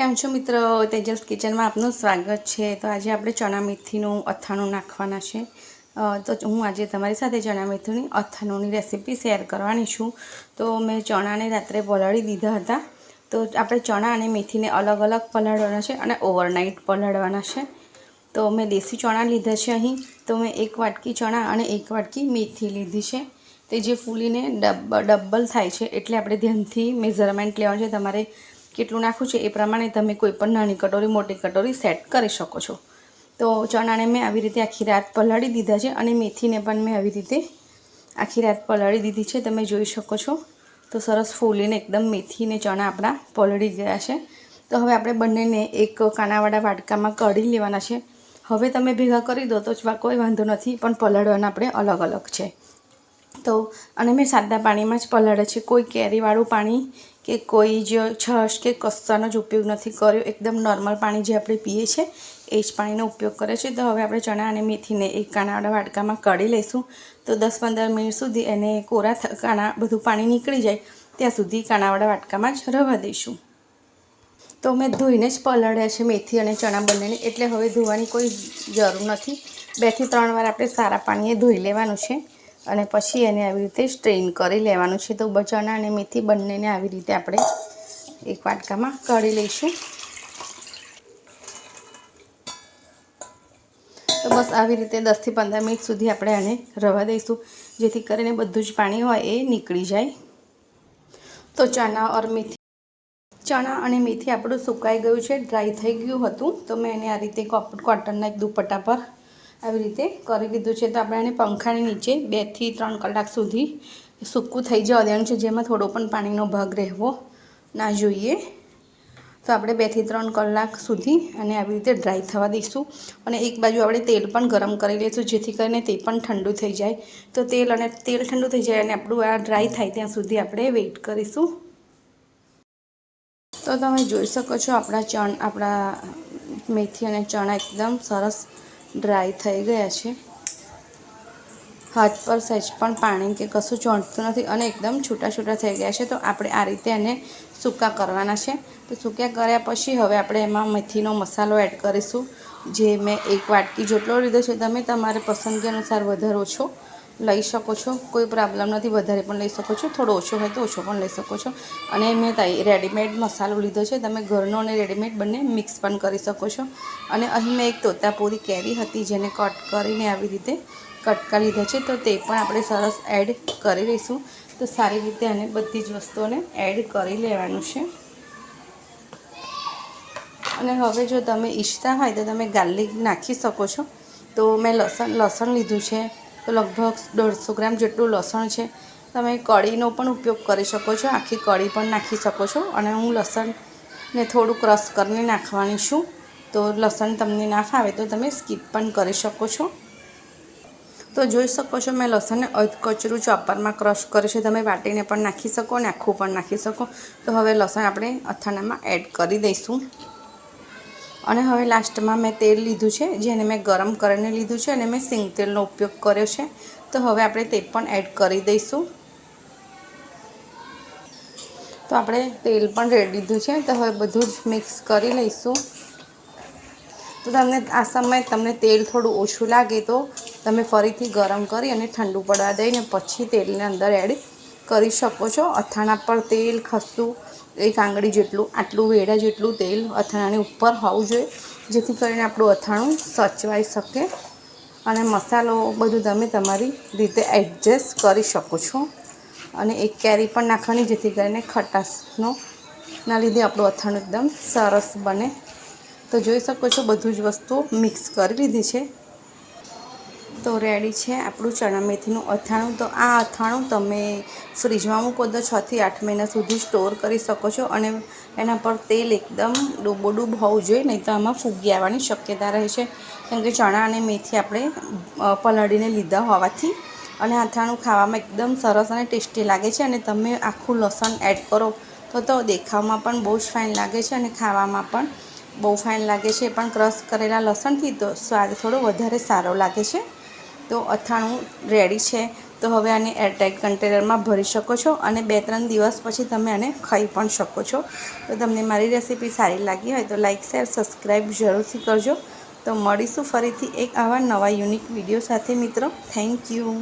કેમ છો મિત્રો? તેજસ કિચનમાં આપનું સ્વાગત છે. તો આજે આપણે ચણા મેથીનું અથાણું નાખવાના છે. તો હું આજે તમારી સાથે ચણા મેથીની અથાણુંની રેસીપી શેર કરવાની છું. તો મેં ચણાને રાત્રે પલાળી દીધા હતા. તો આપણે ચણા અને મેથીને અલગ અલગ પલાળવાના છે અને ઓવરનાઇટ પલાળવાના છે. તો મેં દેશી ચણા લીધા છે અહીં. તો મેં એક વાટકી ચણા અને એક વાટકી મેથી લીધી છે. તે જે ફૂલીને ડબ ડબલ થાય છે એટલે આપણે ધ્યાનથી મેઝરમેન્ટ લેવાનું છે. તમારે કેટલું નાખવું છે એ પ્રમાણે તમે કોઈ પણ નાની કટોરી, મોટી કટોરી સેટ કરી શકો છો. તો ચણાને મેં આવી રીતે આખી રાત પલાળી દીધા છે અને મેથીને પણ મેં આવી રીતે આખી રાત પલાળી દીધી છે. તમે જોઈ શકો છો. તો સરસ ફૂલીને એકદમ મેથી ને ચણા આપણા પલળી ગયા છે. તો હવે આપણે બંનેને એક કાનાવાળા વાટકામાં કઢી લેવાના છે. હવે તમે ભેગા કરી દો તો કોઈ વાંધો નથી, પણ પલાળવાના આપણે અલગ અલગ છે. તો અને મેં સાદા પાણીમાં જ પલાળે છે. કોઈ કેરીવાળું પાણી કે કોઈ જ છાશ કે કસ્તાનો જ ઉપયોગ નથી કર્યો. એકદમ નોર્મલ પાણી જે આપણે પીએ છીએ એ જ પાણીનો ઉપયોગ કરે છે. તો હવે આપણે ચણા અને મેથીને એક કાણાવાળા વાડકામાં કળી લઈશું. તો દસ પંદર મિનિટ સુધી એને કોરા કાણા બધું પાણી નીકળી જાય, ત્યાં સુધી કાણાવાળા વાટકામાં જ રવા દઈશું. તો મેં ધોઈને જ પલાળ્યા છે મેથી અને ચણા બંનેને. એટલે હવે ધોવાની કોઈ જરૂર નથી. બેથી ત્રણ વાર આપણે સારા પાણીએ ધોઈ લેવાનું છે. અને પછી એને આવી રીતે સ્ટ્રેન કરી લેવાનું છે. તો ચણા અને મેથી બંનેને આવી રીતે આપણે એક વાટકામાં કાઢી લઈશું. તો બસ આવી રીતે દસથી પંદર મિનિટ સુધી આપણે આને રવા દઈશું. જેથી કરીને બધું જ પાણી હોય એ નીકળી જાય. તો ચણા ઓર મેથી, ચણા અને મેથી આપણું સુકાઈ ગયું છે ડ્રાય થઈ ગયું હતું. તો મેં એને આ રીતે કોટનના એક દુપટ્ટા પર આવી રીતે કરી દીધું છે. તો આપણે એને પંખાની નીચે બેથી ત્રણ કલાક સુધી સૂકું થઈ જવા દેવાનું છે. જેમાં થોડો પણ પાણીનો ભાગ રહેવો ના જોઈએ. તો આપણે બેથી ત્રણ કલાક સુધી અને આવી રીતે ડ્રાય થવા દઈશું. અને એક બાજુ આપણે તેલ પણ ગરમ કરી લઈશું, જેથી કરીને તે પણ ઠંડુ થઈ જાય. તો તેલ અને તેલ ઠંડુ થઈ જાય અને આપણું આ ડ્રાય થાય ત્યાં સુધી આપણે વેઇટ કરીશું. તો તમે જોઈ શકો છો આપણા ચણ, આપણા મેથી અને ચણા એકદમ સરસ ડ્રાય થઈ ગયા છે. હાથ પર સહેજ પણ પાણી કે કશું ચોંટતું નથી અને એકદમ છૂટા છૂટા થઈ ગયા છે. તો આપણે આ રીતે એને સૂકા કરવાના છે. તો સૂક્યા કર્યા પછી હવે આપણે એમાં મેથીનો મસાલો એડ કરીશું. જે મેં એક વાટકી જેટલો લીધો છે. તમે તમારે પસંદગી અનુસાર વધારો ઓછો લઈ શકો છો. કોઈ પ્રોબ્લેમ નથી, વધારે પણ લઈ શકો છો. થોડો ઓછો હોય તો ઓછો પણ લઈ શકો છો. અને મેં રેડીમેડ મસાલો લીધો છે. તમે ઘરનો અને રેડીમેડ બંને મિક્સ પણ કરી શકો છો. અને અહીં મેં એક તોતાપુરી કેરી હતી જેને કટ કરીને આવી રીતે કટકા લીધા છે. તો તે પણ આપણે સરસ એડ કરી લઈશું. તો સારી રીતે આને બધી જ વસ્તુઓને એડ કરી લેવાનું છે. અને હવે જો તમે ઈચ્છતા હોય તો તમે ગાર્લિક નાખી શકો છો. તો મેં લસણ લસણ લીધું છે. તો લગભગ દોઢસો ગ્રામ જેટલું લસણ છે. તમે કઢીનો પણ ઉપયોગ કરી શકો છો. આખી કઢી પણ નાખી શકો છો. અને હું લસણને થોડું ક્રશ કરીને નાખવાની છું. તો લસણ તમને ના ફાવે તો તમે સ્કીપ પણ કરી શકો છો. તો જોઈ શકો છો મેં લસણને અધ કચરું ચોપરમાં ક્રશ કર્યું છે. તમે વાટીને પણ નાખી શકો અને આખું પણ નાખી શકો. તો હવે લસણ આપણે અથાણામાં એડ કરી દઈશું. અને હવે લાસ્ટમાં મેં તેલ લીધું છે, જેને મેં ગરમ કરીને લીધું છે અને મેં સિંગ તેલનો ઉપયોગ કર્યો છે. તો હવે આપણે તે પણ એડ કરી દઈશું. તો આપણે તેલ પણ રેડી લીધું છે, તો હવે બધું જ મિક્સ કરી લઈશું. તો તમને આ સમયે તમને તેલ થોડું ઓછું લાગે તો તમે ફરીથી ગરમ કરી અને ઠંડુ પડવા દઈને પછી તેલને અંદર એડ કરી શકો છો. અથાણા પર તેલ ખસું એક આંગળી જેટલું, આટલું વેડા જેટલું તેલ અથાણાની ઉપર હોવું જોઈએ, જેથી કરીને આપણું અથાણું સચવાઈ શકે અને મસાલો બધું તમે તમારી રીતે એડજસ્ટ કરી શકો છો. અને એક કેરી પણ નાખવાની, જેથી કરીને ખટાશનો ના લીધે આપણું અથાણું એકદમ સરસ બને. તો જોઈ શકો છો, બધું જ વસ્તુઓ મિક્સ કરી લીધી છે. તો રેડી છે આપણું ચણા મેથીનું અથાણું. તો આ અથાણું તમે ફ્રીજમાં મૂકો તો છથી આઠ મહિના સુધી સ્ટોર કરી શકો છો અને એના પર તેલ એકદમ ડૂબોડૂબ હોવું જોઈએ, નહીં તો આમાં ફૂગી આવવાની શક્યતા રહે છે. કેમ કે ચણા અને મેથી આપણે પલાળીને લીધા હોવાથી અને અથાણું ખાવામાં એકદમ સરસ અને ટેસ્ટી લાગે છે અને તમે આખું લસણ એડ કરો તો તો દેખાવમાં પણ બહુ જ ફાઇન લાગે છે અને ખાવામાં પણ બહુ ફાઇન લાગે છે. પણ ક્રશ કરેલા લસણથી તો સ્વાદ થોડો વધારે સારો લાગે છે. તો અથાણું રેડી છે. તો હવે આને એરટાઇટ કન્ટેનરમાં ભરી શકો છો અને બે ત્રણ દિવસ પછી તમે આને ખાઈ પણ શકો છો. તો તમને મારી રેસીપી સારી લાગી હોય તો લાઇક શેર સબસ્ક્રાઈબ જરૂરથી કરજો. તો મળીશું ફરીથી એક આવા નવા યુનિક વીડિયો સાથે મિત્રો. Thank you